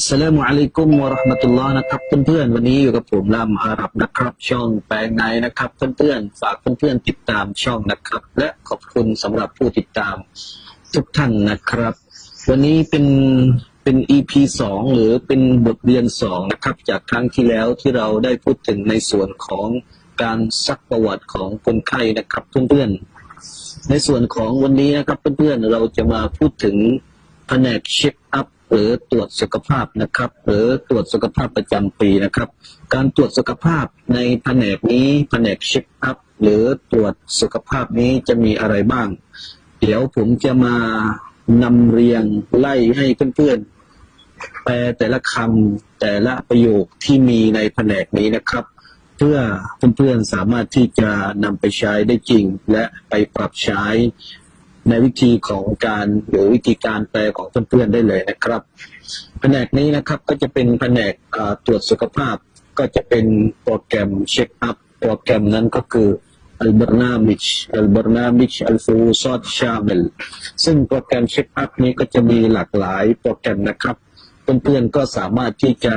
สสลามุอะลัยกุมวะราะห์มะตุลลอฮ์นะครับเพื่อนๆวันนี้อยู่กับผมลามอาหรับนะครับ ช่องแปลงในนะครับเพื่อนๆฝากเพื่อนๆติดตามช่องนะครับ และขอบคุณสำหรับผู้ติดตามทุกท่านนะครับ วันนี้เป็นเป็น EP สองหรือเป็นบทเรียนสองนะครับ จากครั้งที่แล้วที่เราได้พูดถึงในส่วนของการซักประวัติของคนไข้นะครับเพื่อนๆในส่วนของวันนี้นะครับเพื่อนๆเราจะมาพูดถึงแผนกเช็คอัพ หรือตรวจสุขภาพนะครับ หรือตรวจสุขภาพประจำปีนะครับ การตรวจสุขภาพในแผนกนี้แผนกเช็คอัพหรือตรวจสุขภาพนี้จะมีอะไรบ้าง เดี๋ยวผมจะมานำเรียงไล่ให้เพื่อนๆแปลแต่ละคำแต่ละประโยคที่มีในแผนกนี้นะครับ เพื่อเพื่อนๆสามารถที่จะนำไปใช้ได้จริง และไปปรับใช้ ในวิธีของการหรือวิธีการแปลของเพื่อนๆได้เลยนะครับ แผนกนี้นะครับก็จะเป็นแผนกตรวจสุขภาพ ก็จะเป็นโปรแกรมเช็คอัพโปรแกรมนั้นก็คืออัลบรนามิชอัลบรนามิชอัลฟูซอดชาเมลซึ่งโปรแกรมเช็คอัพนี้ก็จะมีหลากหลายโปรแกรมนะครับ เพื่อนๆก็สามารถที่จะ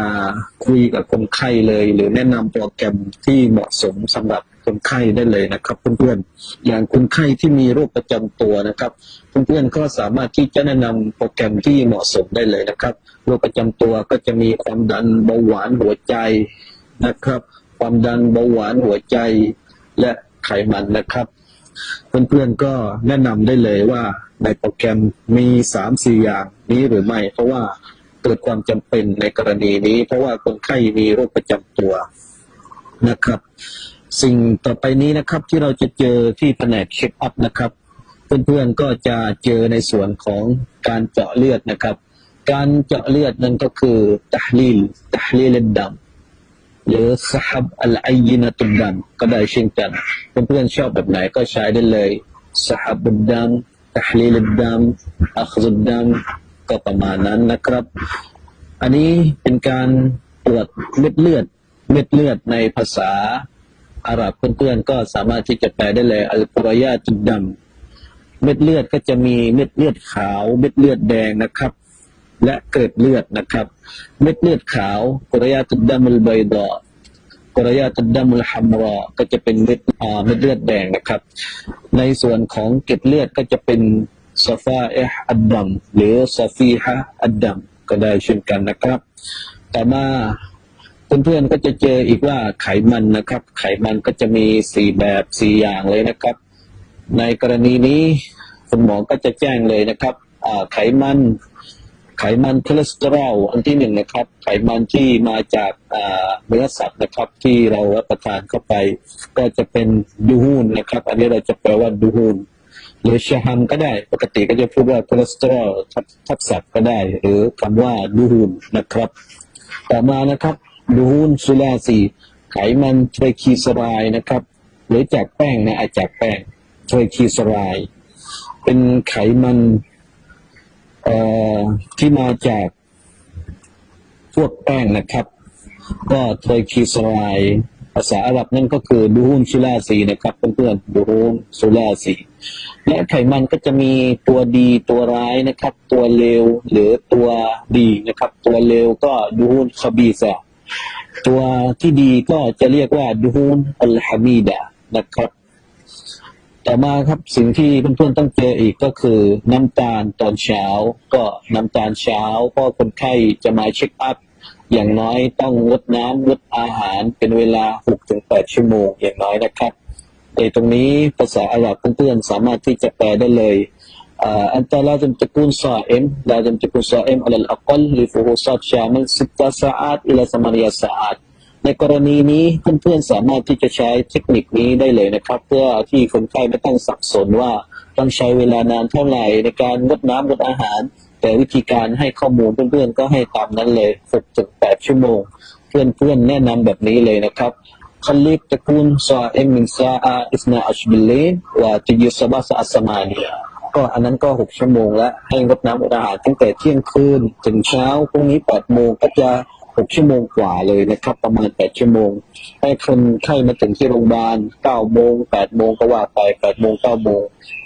คุยกับคนไข้เลย หรือแนะนำโปรแกรมที่เหมาะสมสำหรับ คนไข้ได้เลยนะครับเพื่อนๆอย่างคนไข้ที่มีโรคประจำตัวนะครับเพื่อนๆก็สามารถที่จะแนะนำโปรแกรมที่เหมาะสมได้เลยนะครับโรคประจำตัวก็จะมีความดันเบาหวานหัวใจนะครับ ความดันเบาหวานหัวใจและไขมันนะครับ เพื่อนๆก็แนะนำได้เลยว่าในโปรแกรมมีสามสี่อย่างนี้หรือไม่ เพราะว่าเกิดความจำเป็นในกรณีนี้ เพราะว่าคนไข้มีโรคประจำตัวนะครับ สิ่งต่อไปนี้นะครับที่เราจะเจอที่แผนกเช็คอัพนะครับ เพื่อนๆก็จะเจอในส่วนของการเจาะเลือดนะครับ การเจาะเลือดนั้นก็คือตะลีลตะลีลดำหรือสฮับอัลไอยินตุดดัมก็ได้เช่นกัน เพื่อนๆชอบแบบไหนก็ใช้ได้เลยสฮับดดัมตะลีลดัมอัคซุดดัมก็ประมาณนั้นนะครับ อันนี้เป็นการตรวจเม็ดเลือด เม็ดเลือดในภาษา อาหรับเพื่อนๆก็สามารถที่จะแปลได้เลยอัลกุรอยาตุดดัมเม็ดเลือดก็จะมีเม็ดเลือดขาว เม็ดเลือดแดงนะครับ และเกิดเลือดนะครับ เม็ดเลือดขาวกุรยาตุดดัมุลไบดอกุรยาตุดดัมุลฮัมรอ ก็จะเป็นเม็ดอ่าเม็ดเลือดแดงนะครับ ในส่วนของเกล็ดเลือดก็จะเป็นซาฟาเอฮอัดดัมหรือซาฟีฮะอัดดัมก็ได้เช่นกันนะครับ ต่อมา เพื่อนๆก็จะเจออีกว่าไขมันนะครับ ไขมันก็จะมีสี่แบบสี่อย่างเลยนะครับ ในกรณีนี้คุณหมอก็จะแจ้งเลยนะครับไขมันไขมันคอเลสเตอรอลอันที่หนึ่งนะครับ ไขมันที่มาจากเนื้อสัตว์นะครับ ที่เรารับประทานเข้าไป ก็จะเป็นดูฮูนนะครับ อันนี้เราจะแปลว่าดูฮูนหรือชาฮัมก็ได้ปกติก็จะพูดว่าคอเลสเตอรอลทับทับศัพท์ก็ได้ หรือคำว่าดูฮูนนะครับ ต่อมานะครับ ดูฮูนซุลาซีไขมันไทรคีสไรด์นะครับ หรือจากแป้งนะอาจากแป้งไทรคีสไรด์เป็นไขมันที่มาจากพวกแป้งนะครับ ก็ไทรคีสไรด์ภาษาอาหรับนั่นก็คือดูฮูนซุลาซีนะครับเพื่อนๆดูฮูนซุลาซีและไขมันก็จะมีตัวดีตัวร้ายนะครับ ตัวเลวหรือตัวดีนะครับ ตัวเลวก็ดูฮูนคาบีซะ ตัวที่ดีก็จะเรียกว่าดูฮูนอัลฮามีดะนะครับ ต่อมาครับสิ่งที่เพื่อนๆต้องเจออีกก็คือน้ำตาลตอนเช้า ก็น้ำตาลเช้าเพราะคนไข้จะมาเช็คอัพอย่างน้อยต้องงดน้ำงดอาหารเป็นเวลา 6-8 ชั่วโมงอย่างน้อยนะครับในตรงนี้ภาษาอาหรับเพื่อนๆสามารถที่จะแปลได้เลย أنت لازم تكون صائم لازم تكون صائم على الأقل لفحوصات شامل ست ساعات إلى ثمانية ساعات ในกรณีนี้เพื่อนๆสามารถที่จะใช้เทคนิคนี้ได้เลยนะครับ เพื่อที่คนไข้ไม่ต้องสับสนว่าต้องใช้เวลานานเท่าไหร่ในการงดน้ำงดอาหาร แต่วิธีการให้ข้อมูลเพื่อนๆก็ให้ตามนั้นเลย6-8ชั่วโมง เพื่อนๆแนะนำแบบนี้เลยนะครับ خليك تكون صائم من ساعة 12 بالليل وتجي الصباح الساعة 8 ก็อันนั้นก็6ชั่วโมงแล้วให้รดน้ำอดอาหารตั้งแต่เที่ยงคืนถึงเช้าพรุ่งนี้8โมงก็จะ6ชั่วโมงกว่าเลยนะครับ ประมาณ8ชั่วโมง ให้คนไข้มาถึงที่โรงพยาบาล9โมง8โมงก็ว่าไป8โมง9โมง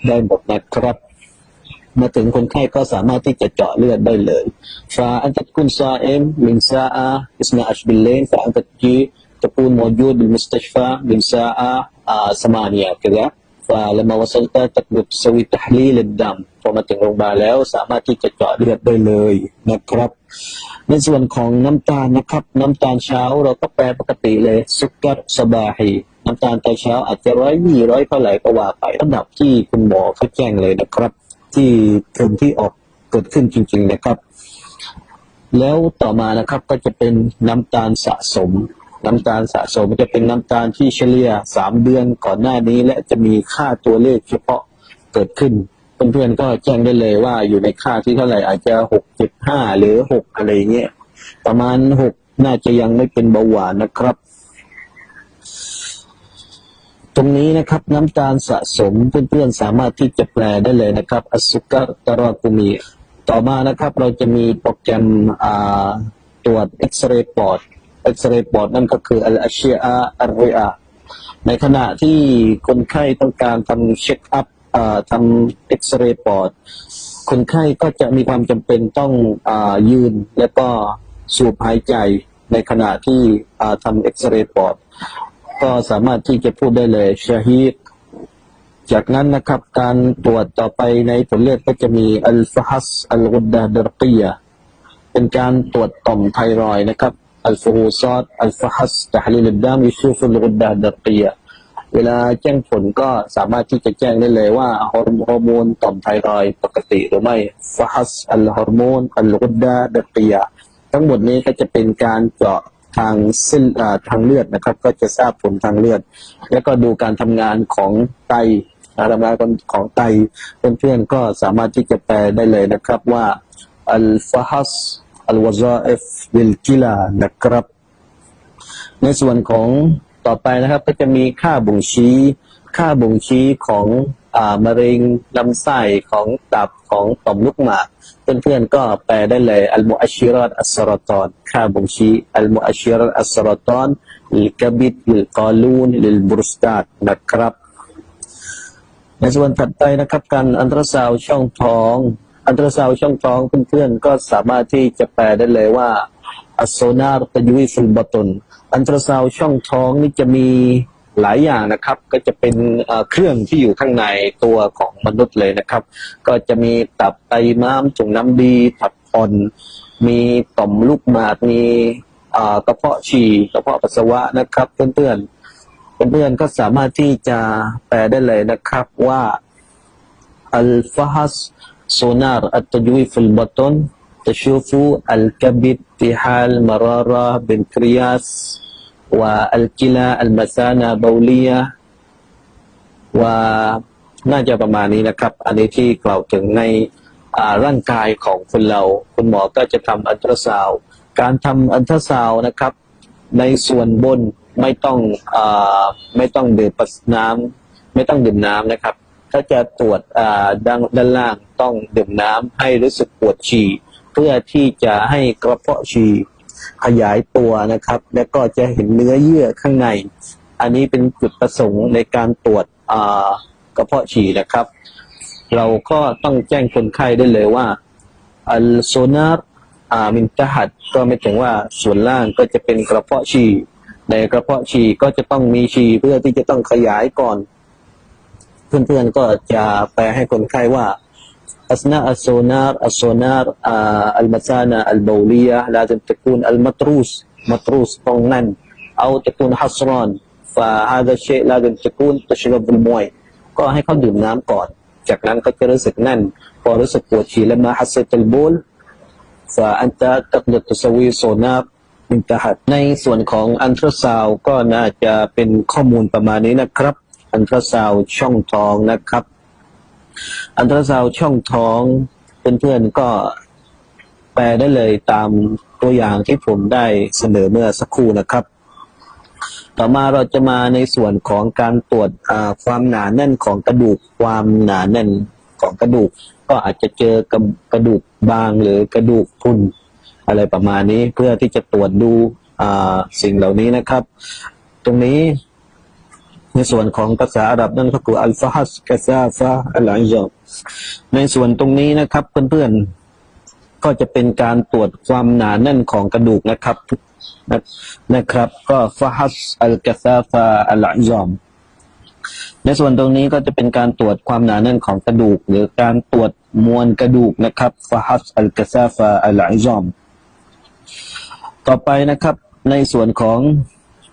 ได้หมดนะครับ มาถึงคนไข้ก็สามารถที่จะเจาะเลือดได้เลยฟาอันตัดกุนซาเอ็มมินซาอาอิสนาอัชบิลเลนฟาอันตัดกีตะกูนมอยูดบิลมุสตัชฟาบินซาอาอาสมานียกันแล้ว فلما وصلت تقدر تسوي تحليل الدم พอมาถึงโรงพยาบาลแล้วสามารถที่จะเจาะเลือดได้เลยนะครับ ในส่วนของน้ำตาลนะครับ น้ำตาลเช้าเราก็แปลปกติเลยสุกัดสบาฮีน้ำตาลตอนเช้าอาจจะร้อยยี่ร้อยเท่าไหร่ก็ว่าไประดับที่คุณหมอเขาแจ้งเลยนะครับ ที่ผลที่ออกเกิดขึ้นจริง ๆนะครับ แล้วต่อมานะครับก็จะเป็นน้ำตาลสะสม น้ำตาลสะสมจะเป็นน้ำตาลที่เฉลี่ยสามเดือนก่อนหน้านี้ และจะมีค่าตัวเลขเฉพาะเกิดขึ้นเพื่อนๆก็แจ้งได้เลยว่าอยู่ในค่าที่เท่าไหร่อาจจะหกเจ็ดห้าหรือหกอะไรเงี้ยประมาณหกน่าจะยังไม่เป็นเบาหวานนะครับ ตรงนี้นะครับน้ำตาลสะสมเพื่อนๆสามารถที่จะแปลได้เลยนะครับ อสุกะตรอกุมีต่อมานะครับ เราจะมีโปรแกรมอ่าตรวจเอ็กซเรย์ปอด อ็กซเรย์ปอดนั่นก็คืออัลอาชีอาอัลเรอาในขณะที่คนไข้ต้องการทำเช็คอัพทำเอ็กซเรย์ปอด คนไข้ก็จะมีความจำเป็นต้องอยืนและก็สูบหายใจในขณะที่ทำเอ็กซเรย์ปอด ก็สามารถที่จะพูดได้เลยชาฮีดจากนั้นนะครับการตรวจต่อไปในผลเลือดก็จะมีอัลฟาฮัสอัลกุดดาดรกียเป็นการตรวจต่อมไทรอยนะครับ อัลฟูฮูซอดอัลฟาฮัสตะฮลีลดามยูซูฟุลกุดดาดรกียะเวลาแจ้งผลก็สามารถที่จะแจ้งได้เลยว่าฮอร์โมนต่อมไทรอยปกติหรือไม่ฟาฮัสอัลฮอร์โมนอัลกุดดาดรกียทั้งหมดนี้ก็จะเป็นการเจาะทางเส้นทางเลือดนะครับ ก็จะทราบผลทางเลือด แล้วก็ดูการทำงานของไตการทำงานของไตเพื่อนๆก็สามารถที่จะแปลได้เลยนะครับว่าอัลฟาส อัลวาซาเอฟวิลกิลานะครับ ในส่วนของต่อไปนะครับ ก็จะมีค่าบ่งชี้ ค่าบ่งชี้ของอ่ามะเร็งลำไส้ของตับของต่อมลูกหมากเพื่อนๆก็แปลได้เลยอัลมุอัชชิรัตอัสสรตอนค่าบ่งชี้อัลมุอัชชิรัตอัสสรตอนลิกบิดลิลกอลูนลิลบรุสตาตนะครับ ในส่วนถัดไปนะครับ การอันตราซาวช่องท้อง อันตราซาวช่องท้องเพื่อนๆก็สามารถที่จะแปลได้เลยว่าอัสโซนาตยุยฟิลบตนอันตราซาวช่องท้องนี่จะมีหลายอย่างนะครับ ก็จะเป็นเครื่องที่อยู่ข้างในตัวของมนุษย์เลยนะครับ ก็จะมีตับไตม้ามถุงน้ำดีผักผ่อนมีต่อมลูกหมากมีอ่อกระเพาะฉี่กระเพาะปัสสาวะนะครับเพื่อนๆเพื่อนๆก็สามารถที่จะแปลได้เลยนะครับว่า sonar at tajwiful baton tashufu al-kabid fi hal marara bin kriyas wa al-kila al-masana bawliya ว่น่าจะประมาณนี้นะครับ อันนี้ที่กล่าวถึงในร่างกายของคนเรา คุณหมอก็จะทำอันตราซาวการทำอันตราซาวนะครับ ในส่วนบนไม่ต้องอไม่ต้องดื่มน้ำไม่ต้องดื่มน้ำนะครับ ถ้าจะตรวจด้านด้านล่างต้องดื่มน้ำให้รู้สึกปวดฉี่เพื่อที่จะให้กระเพาะฉี่ขยายตัวนะครับ แล้วก็จะเห็นเนื้อเยื่อข้างใน อันนี้เป็นจุดประสงค์ในการตรวจกระเพาะฉี่นะครับ เราก็ต้องแจ้งคนไข้ได้เลยว่าอัลโซนาร์มินตหัดก็ไม่ถึงว่าส่วนล่างก็จะเป็นกระเพาะฉี่ในกระเพาะฉี่ก็จะต้องมีฉี่เพื่อที่จะต้องขยายก่อน เพื่อนๆก็จะแปลให้คนไข้ว่า أثناء السونار السونار آه المثانة البولية لازم تكون المتروس متروس طنان أو تكون حصران فهذا الشيء لازم تكون تشرب المويه ก็ให้เขาดื่มน้ำก่อน จากนั้นก็จะรู้สึกแน่น พอรู้สึกปวดฉี่แล้วมาฮัสเซตลโบล فأنت تقدر تسوي سونار من تحت ในส่วนของอันตราซาวก็น่าจะเป็นข้อมูลประมาณนี้นะครับ อันตราซาวช่องท้องนะครับ อันตราซาวช่องท้องเพื่อนๆก็แปลได้เลยตามตัวอย่างที่ผมได้เสนอเมื่อสักครู่นะครับ ต่อมาเราจะมาในส่วนของการตรวจความหนาแน่นของกระดูกความหนาแน่นของกระดูก ก็อาจจะเจอกระกระดูกบางหรือกระดูกพรุนอะไรประมาณนี้เพื่อที่จะตรวจดูสิ่งเหล่านี้นะครับ ตรงนี้ ในส่วนของภาษาอาหรับนั่นก็คืออัลฟาฮัสกาซาฟาอัลอิจอบในส่วนตรงนี้นะครับเพื่อนๆ ก็จะเป็นการตรวจความหนาแน่นของกระดูกนะครับนะนะครับ ก็ฟาฮัสอัลกาซาฟาอัลอิจอบในส่วนตรงนี้ก็จะเป็นการตรวจความหนาแน่นของกระดูก หรือการตรวจมวลกระดูกนะครับฟาฮัสอัลกาซาฟาอัลอิจอบต่อไปนะครับในส่วนของ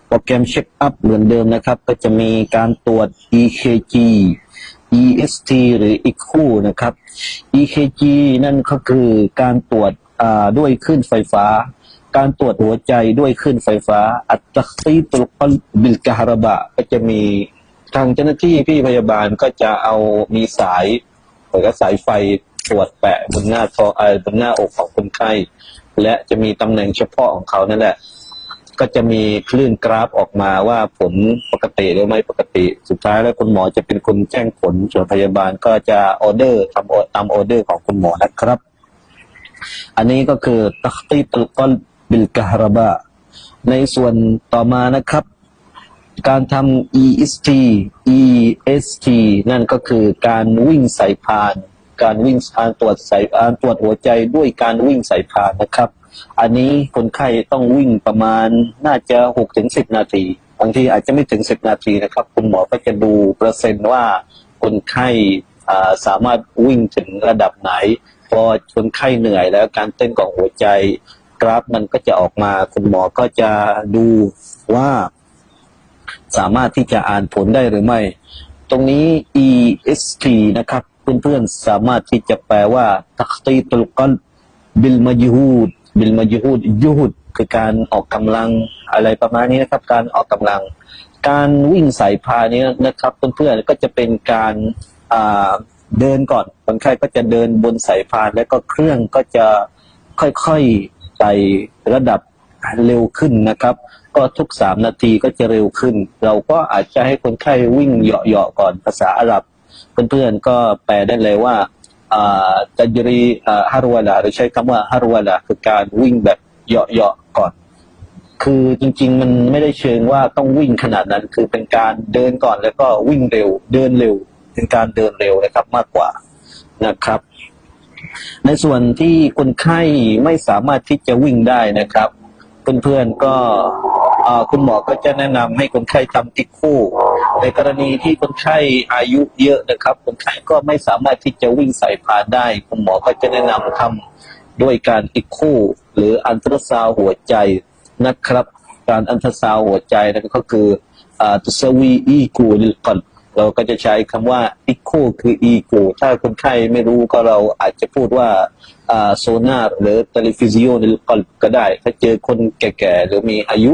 โปรแกรมเช็คอัพเหมือนเดิมนะครับ ก็จะมีการตรวจ EKG EST หรือ ECHO นะครับ EKG นั่นก็คือการตรวจด้วยคลื่นไฟฟ้า การตรวจหัวใจด้วยคลื่นไฟฟ้า อัตตักซีตุลกบิลกฮาระบะ ก็จะมีทางเจ้าหน้าที่พี่พยาบาลก็จะเอามีสายหรือก็สายไฟตรวจแปะบนหน้าท้องเอ่อบนหน้าอกของคนไข้ และจะมีตำแหน่งเฉพาะของเขานั่นแหละ ก็จะมีคลื่นกราฟออกมาว่าผลปกติหรือไม่ปกติ สุดท้ายแล้วคุณหมอจะเป็นคนแจ้งผลส่วนพยาบาลก็จะออเดอร์ทำตามออเดอร์ของคุณหมอนะครับ อันนี้ก็คือตักตีตุลกอลบิลกะฮระบะ ในส่วนต่อมานะครับ การทำ EST EST นั่นก็คือการวิ่งสายพาน การวิ่งการตรวจสายการตรวจหัวใจด้วยการวิ่งสายพานนะครับ อันนี้คนไข้ต้องวิ่งประมาณน่าจะหกถึงสิบนาทีบางทีอาจจะไม่ถึงสิบนาทีนะครับ คุณหมอก็จะดูเปอร์เซ็นต์ว่าคนไข้สามารถวิ่งถึงระดับไหน พอคนไข้เหนื่อยแล้วการเต้นของหัวใจกราฟมันก็จะออกมา คุณหมอก็จะดูว่า สามารถที่จะอ่านผลได้หรือไม่ ตรงนี้ EST นะครับ เพื่อนๆสามารถที่จะแปลว่าตักตีตุลกันบิลมายูดบิลมายูดยูดคือการออกกำลังอะไรประมาณนี้นะครับ การออกกำลัง การวิ่งสายพานี้นะครับเพื่อนๆก็จะเป็นการเดินก่อนคนไข้ก็จะเดินบนสายพานแล้วก็เครื่องก็จะค่อยๆไต่ระดับเร็วขึ้นนะครับ ก็ทุกสามนาทีก็จะเร็วขึ้น เราก็อาจจะให้คนไข้วิ่งเหยาะๆก่อนภาษาอาหรับ เพื่อนๆก็แปลได้เลยว่าอ่าตัจรีฮารวาลาหรือใช้คำว่าฮารวาลาคือการวิ่งแบบเหาะๆก่อน คือจริง ๆ มันไม่ได้เชิงว่าต้องวิ่งขนาดนั้น คือเป็นการเดินก่อนแล้วก็วิ่งเร็ว เดินเร็ว เป็นการเดินเร็วนะครับมากกว่านะครับ ในส่วนที่คนไข้ไม่สามารถที่จะวิ่งได้นะครับ เพื่อนๆก็ คุณหมอก็จะแนะนำให้คนไข้ทำติกคู่ ในกรณีที่คนไข้อายุเยอะนะครับ คนไข้ก็ไม่สามารถที่จะวิ่งสายพานได้ คุณหมอก็จะแนะนำทำด้วยการติกคู่ หรืออันตราซาวหัวใจนะครับ การอันตราซาวหัวใจนั่นก็คืออ่าตุสวีอีกูลิลกันเราก็จะใช้คำว่าอีโคคืออีกูถ้าคนไข้ไม่รู้ก็เราอาจจะพูดว่าอ่าโซนาร์หรือเทเลฟิซิโอนิลกลก็ได้ ถ้าเจอคนแก่ๆ หรือมีอายุ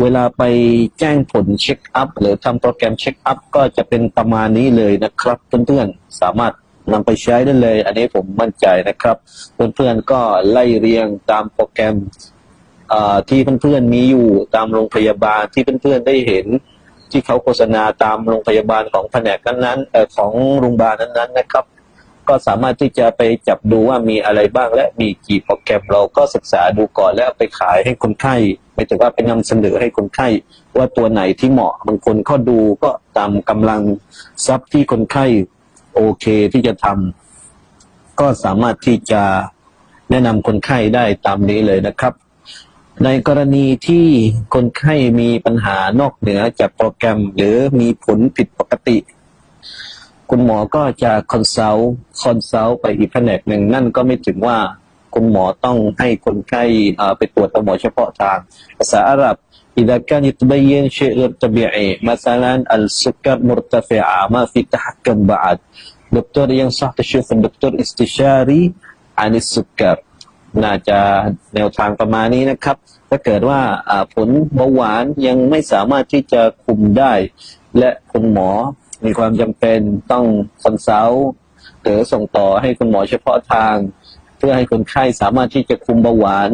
เวลาไปแจ้งผลเช็คอัพหรือทำโปรแกรมเช็คอัพก็จะเป็นประมาณนี้เลยนะครับ เพื่อนๆ สามารถนำไปใช้ได้เลย อันนี้ผมมั่นใจนะครับ เพื่อนๆก็ไล่เรียงตามโปรแกรมที่เพื่อนๆมีอยู่ตามโรงพยาบาลที่เพื่อนๆได้เห็น ที่เขาโฆษณาตามโรงพยาบาลของแผนกนั้นๆของโรงพยาบาลนั้นๆนะครับ ก็สามารถที่จะไปจับดูว่ามีอะไรบ้างและมีกี่โปรแกรมเราก็ศึกษาดูก่อนแล้วไปขายให้คนไข้ไม่ถึงว่าไปนำเสนอให้คนไข้ว่าตัวไหนที่เหมาะบางคนก็ดูก็ตามกำลังทรัพย์ที่คนไข้โอเคที่จะทำก็สามารถที่จะแนะนำคนไข้ได้ตามนี้เลยนะครับ ในกรณีที่คนไข้มีปัญหานอกเหนือจากโปรแกรม หรือมีผลผิดปกติ คุณหมอก็จะคอนซัลท์คอนซัลท์ไปอีกแผนกหนึ่งนั่นก็ไม่ถึงว่าคุณหมอต้องให้คนไข้อ่าไปตรวจกับหมอเฉพาะทาง ภาษาอาหรับ إذا كان يتبين شيء غير طبيعي مثلا السكر مرتفعة ما في تحكم بعد دكتور ينصح تشوف الدكتور استشاري عن السكر น่าจะแนวทางประมาณนี้นะครับ ถ้าเกิดว่าอ่าผลเบาหวานยังไม่สามารถที่จะคุมได้ และคุณหมอ มีความจำเป็นต้องคอนซัลท์หรือส่งต่อให้คุณหมอเฉพาะทาง เพื่อให้คนไข้สามารถที่จะคุมเบาหวาน